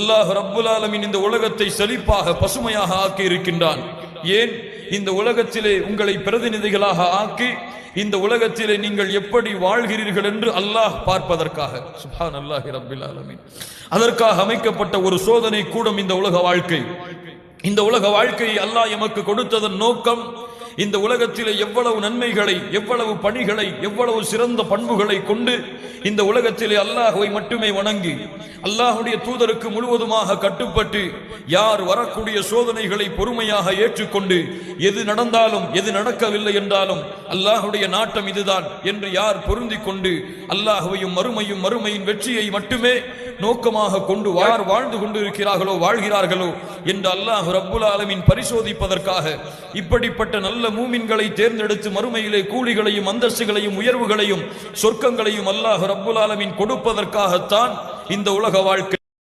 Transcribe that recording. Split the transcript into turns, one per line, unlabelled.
அல்லாஹ் ரப்புல் ஆலமின் இந்த உலகத்தை செழிப்பாக பசுமையாக ஆக்கி இருக்கின்றான். ஏன்? இந்த உலகத்திலே உங்களை பிரதிநிதிகளாக ஆக்கி இந்த உலகத்திலே நீங்கள் எப்படி வாழ்கிறீர்கள் என்று அல்லாஹ் பார்ப்பதற்காக. சுபான் அல்லாஹி ரப்பில் ஆலமின். அதற்காக அமைக்கப்பட்ட ஒரு சோதனை கூடம் இந்த உலக வாழ்க்கை. இந்த உலக வாழ்க்கையை அல்லாஹ் எமக்கு கொடுத்ததன் நோக்கம் இந்த உலகத்திலே எவ்வளவு நன்மைகளை எவ்வளவு பணிகளை எவ்வளவு சிறந்த பண்புகளை கொண்டு இந்த உலகத்திலே அல்லாஹுவை மட்டுமே வணங்கி அல்லாஹுடைய தூதருக்கு முழுவதுமாக கட்டுப்பட்டு யார் வரக்கூடிய சோதனைகளை பொறுமையாக ஏற்றுக்கொண்டு எது நடந்தாலும் எது நடக்கவில்லை என்றாலும் அல்லாஹுடைய நாட்டம் இதுதான் என்று யார் பொருந்திக் கொண்டு அல்லாஹுவையும் மறுமையும் மறுமையின் வெற்றியை மட்டுமே நோக்கமாக கொண்டு யார் வாழ்ந்து கொண்டிருக்கிறார்களோ வாழ்கிறார்களோ என்று அல்லாஹ் ரப்புல் ஆலமின் பரிசோதிப்பதற்காக இப்படிப்பட்ட நல்ல மூமின்களை தேர்ந்தெடுத்து மறுமையிலே கூலிகளையும் அந்தஸ்துகளையும் உயர்வுகளையும் சொர்க்கங்களையும் அல்லாஹ் ரப்புல் ஆலமின் கொடுப்பதற்காகத்தான் இந்த உலக வாழ்க்கை